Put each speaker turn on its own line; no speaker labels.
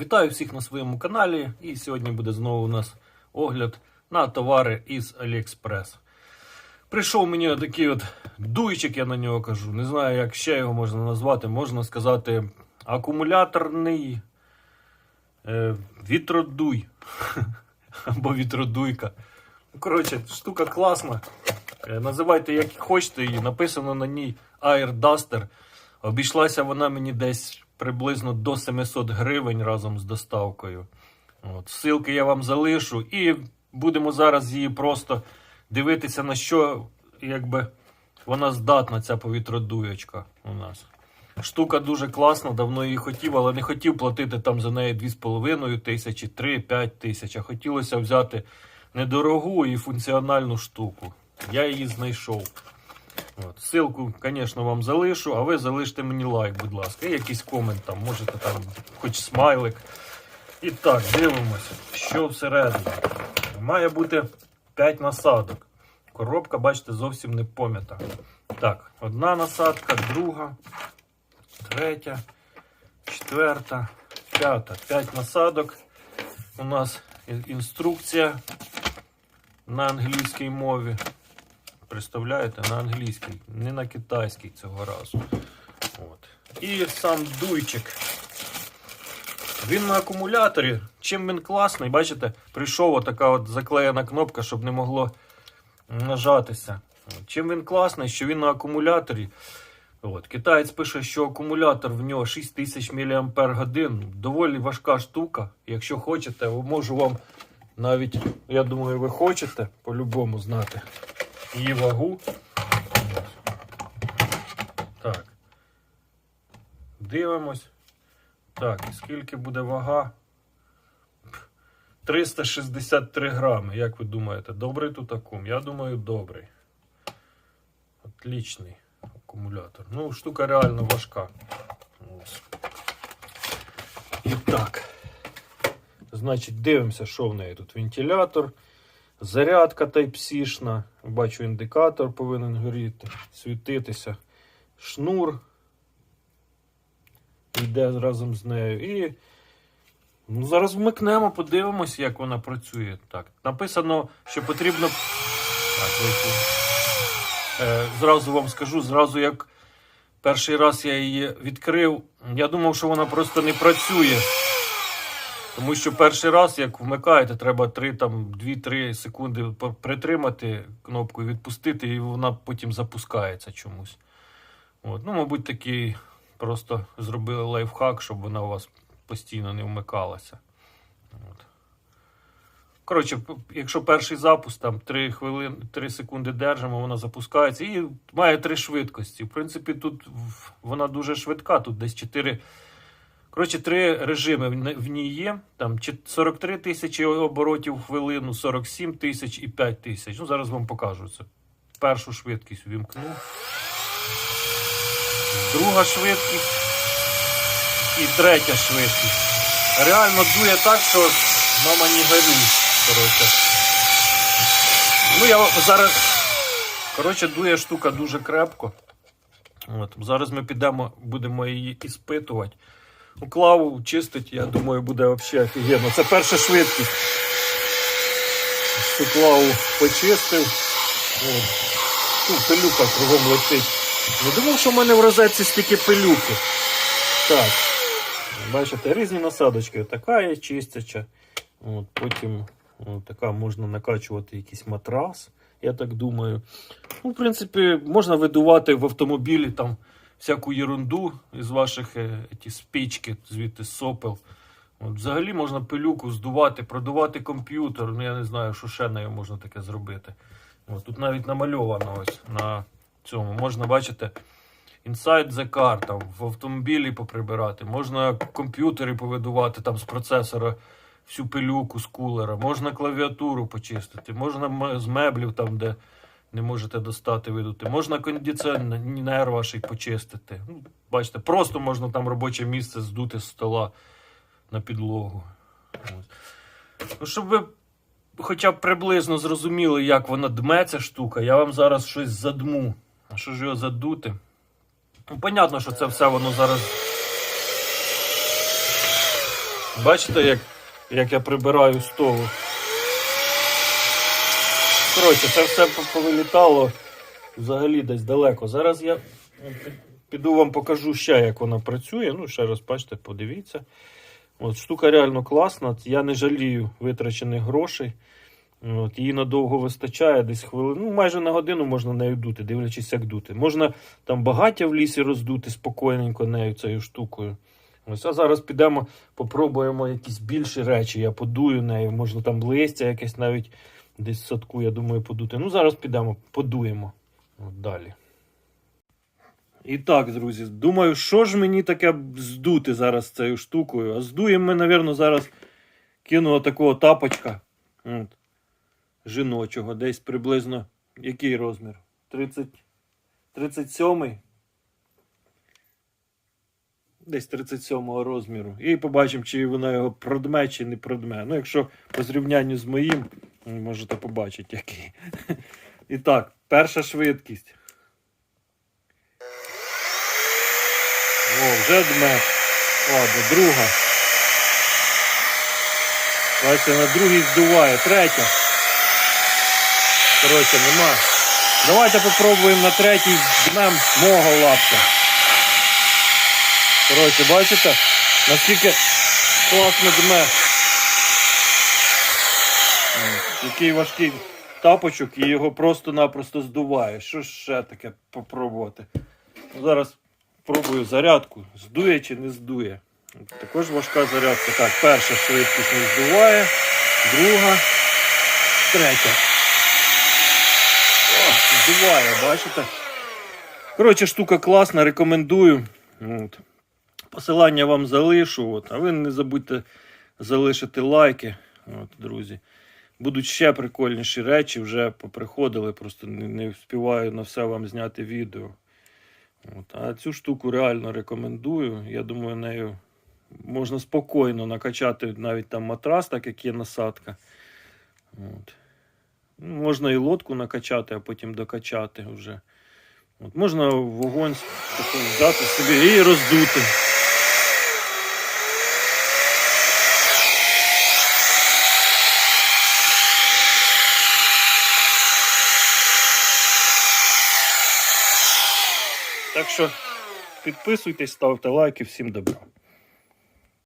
Вітаю всіх на своєму каналі. І сьогодні буде знову у нас огляд на товари із AliExpress. Прийшов мені такий от дуйчик, я на нього кажу. Не знаю, як ще його можна назвати. Можна сказати, акумуляторний е, вітродуй. Або вітродуйка. Коротше, штука класна. Е, Називайте як хочете її. Написано на ній Air Duster. Обійшлася вона мені десь приблизно до 700 гривень разом з доставкою. От, ссылки я вам залишу. І будемо зараз її просто дивитися, на що якби, вона здатна, ця повітродуєчка у нас. Штука дуже класна, давно її хотів, але не хотів платити там за неї 2,5 тисячі, 3-5 тисяч. А хотілося взяти недорогу і функціональну штуку. Я її знайшов. От. Ссылку, звісно, вам залишу, а ви залиште мені лайк, будь ласка. І якийсь комент там, можете там, хоч смайлик. І так, дивимося, що всередині. Має бути 5 насадок. Коробка, бачите, зовсім не пом'ята. Так, одна насадка, друга, третя, четверта, п'ята. П'ять насадок. У нас інструкція на англійській мові. Представляєте, на англійській, не на китайській цього разу. От. І сам дуйчик. Він на акумуляторі. Чим він класний, бачите, прийшов отака от заклеєна кнопка, щоб не могло нажатися. Чим він класний, що він на акумуляторі. От. Китаєць пише, що акумулятор в нього 6000 мАч. Доволі важка штука. Якщо хочете, можу вам навіть, я думаю, ви хочете по-любому знати її вагу. Так. Дивимось. Так, скільки буде вага? 363 грами. Як ви думаєте, добрий тут акум? Я думаю, добрий. Отлічний акумулятор. Ну, штука реально важка. Ось. І так. Значить, дивимося, що в неї тут. Вентилятор, зарядка Type-C-шна. Бачу, індикатор повинен горіти, світитися. Шнур йде разом з нею. І ну, зараз вмикнемо, подивимося, як вона працює. Так, написано, що потрібно. Так, вийшло. Е, зразу вам скажу, зразу як перший раз я її відкрив, я думав, що вона просто не працює. Тому що перший раз, як вмикаєте, треба 3, там, 2-3 секунди притримати кнопку і відпустити, і вона потім запускається чомусь. От. Ну, мабуть, такий просто зробили лайфхак, щоб вона у вас постійно не вмикалася. От. Коротше, якщо перший запуск, там 3, хвилин, 3 секунди держимо, вона запускається і має три швидкості. В принципі, тут вона дуже швидка, тут десь 4. Коротше, три режими в ній є. Там 43 тисячі оборотів в хвилину, 47 тисяч і 5 тисяч. Ну, зараз вам покажу це. Першу швидкість увімкну. Друга швидкість і третя швидкість. Реально дує так, що мама не горюй. Коротше. Ну, я зараз. Коротше, дує штука дуже крепко. От. Зараз ми підемо, будемо її іспитувати. Клаву чистить, я думаю, буде взагалі офігенно. Це перша швидкість. Цю клаву почистив. Тут пилюка кругом летить. Не думав, що в мене в розетці стільки пилюки. Так. Бачите, різні насадочки. Така є чистяча. От, потім от, така можна накачувати якийсь матрас, я так думаю. Ну, в принципі, можна видувати в автомобілі там всяку ерунду із ваших е, ті спічки, звідти сопел. От, взагалі можна пилюку здувати, продувати комп'ютер. Ну, я не знаю, що ще нею можна таке зробити. От, тут навіть намальовано ось на цьому. Можна бачити Inside the car, там в автомобілі поприбирати, можна комп'ютери повидувати там з процесора всю пилюку з кулера, можна клавіатуру почистити, можна з меблів там, де не можете достати, видути, можна кондиціонер ваш почистити. Ну, бачите, просто можна там робоче місце здути з стола на підлогу. Ну, щоб ви хоча б приблизно зрозуміли, як вона дме ця штука, я вам зараз щось задму. А що ж його задути? Ну, понятно, що це все воно зараз Бачите, як, як я прибираю столу? Коротше, це все повилітало взагалі десь далеко. Зараз я піду вам покажу ще, як вона працює. Ну, ще раз бачите, подивіться. От, штука реально класна. Я не жалію витрачених грошей. От, її надовго вистачає, десь хвилин. Ну, майже на годину можна нею дути, дивлячись, як дути. Можна там багаття в лісі роздути спокійненько нею цією штукою. Ось, а зараз підемо, попробуємо якісь більші речі. Я подую нею, можна там листя якесь навіть десь в садку, я думаю, подути. Ну, зараз підемо, подуємо. От далі. І так, друзі, думаю, що ж мені таке здути зараз цією штукою? А здуємо ми, напевно, зараз кину такого тапочка. От, жіночого, десь приблизно який розмір? 30, 37 Десь 37-го розміру. І побачимо, чи вона його продме, чи не продме. Ну, якщо по зрівнянню з моїм, можете побачити, який. І так, перша швидкість. О, вже дме. Ладно, друга. Бачите, на другій здуває. Третя. Коротше, нема. Давайте попробуємо на третій днем мого лапка. Коротше, бачите, наскільки класно дме. Який важкий тапочок і його просто-напросто здуває. Що ще таке попробувати? Ну, Зараз пробую зарядку. Здує чи не здує. Також важка зарядка. Так, перша швидкість не здуває, друга, третя. О, здуває, бачите? Коротше, штука класна, рекомендую. От. Посилання вам залишу. От. А ви не забудьте залишити лайки, от, друзі. Будуть ще прикольніші речі, вже поприходили, просто не, не встигаю на все вам зняти відео. От. А цю штуку реально рекомендую. Я думаю, нею можна спокійно накачати навіть там матрас, так як є насадка. От. Ну, Можна і лодку накачати, а потім докачати вже. От. Можна вогонь взяти собі і роздути. Так що підписуйтесь, ставте лайки, всім добра.